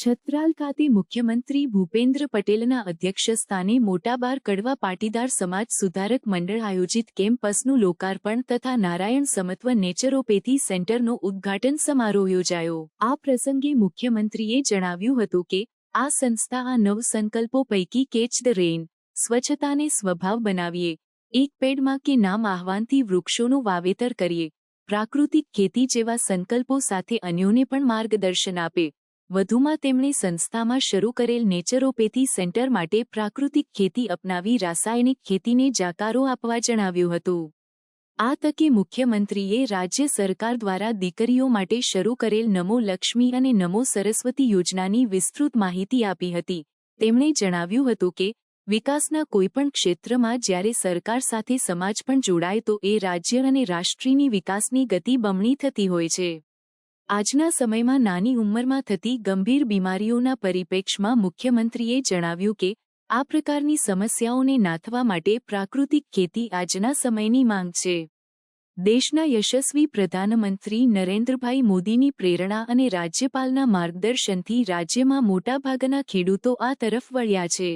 છત્રાલ ખાતે મુખ્યમંત્રી ભૂપેન્દ્ર પટેલના અધ્યક્ષસ્થાને મોટાબાર કડવા પાટીદાર સમાજ સુધારક મંડળ આયોજિત કેમ્પસનું લોકાર્પણ તથા નારાયણ સમત્વ નેચરોપેથી સેન્ટરનો ઉદ્ઘાટન સમારોહ યોજાયો. આ પ્રસંગે મુખ્યમંત્રીએ જણાવ્યું હતું કે, આ સંસ્થા આ નવ સંકલ્પો પૈકી કેચ ધ રેન સ્વચ્છતાને સ્વભાવ બનાવીએ, એક પેડમાં કે નામ આહવાનથી વૃક્ષોનું વાવેતર કરીએ, પ્રાકૃતિક ખેતી જેવા સંકલ્પો સાથે અન્યોને પણ માર્ગદર્શન આપે વધુમાં તેમણે સંસ્થામાં શરૂ કરેલ નેચરોપેથી સેન્ટર માટે પ્રાકૃતિક ખેતી અપનાવી રાસાયણિક ખેતીને જાકારો આપવા જણાવ્યું હતું. આ તકે મુખ્યમંત્રીએ રાજ્ય સરકાર દ્વારા દીકરીઓ માટે શરૂ કરેલ નમો લક્ષ્મી અને નમો સરસ્વતી યોજનાની વિસ્તૃત માહિતી આપી હતી. તેમણે જણાવ્યું હતું કે, વિકાસના કોઈપણ ક્ષેત્રમાં જ્યારે સરકાર સાથે સમાજ પણ જોડાય તો એ રાજ્ય અને રાષ્ટ્રીયની વિકાસની ગતિ બમણી થતી હોય છે. આજના સમયમાં નાની ઉંમરમાં થતી ગંભીર બીમારીઓના પરિપ્રેક્ષમાં મુખ્યમંત્રીએ જણાવ્યું કે, આ પ્રકારની સમસ્યાઓને નાથવા માટે પ્રાકૃતિક ખેતી આજના સમયની માંગ છે. દેશના યશસ્વી પ્રધાનમંત્રી નરેન્દ્રભાઈ મોદીની પ્રેરણા અને રાજ્યપાલના માર્ગદર્શનથી રાજ્યમાં મોટાભાગના ખેડૂતો આ તરફ વળ્યા છે.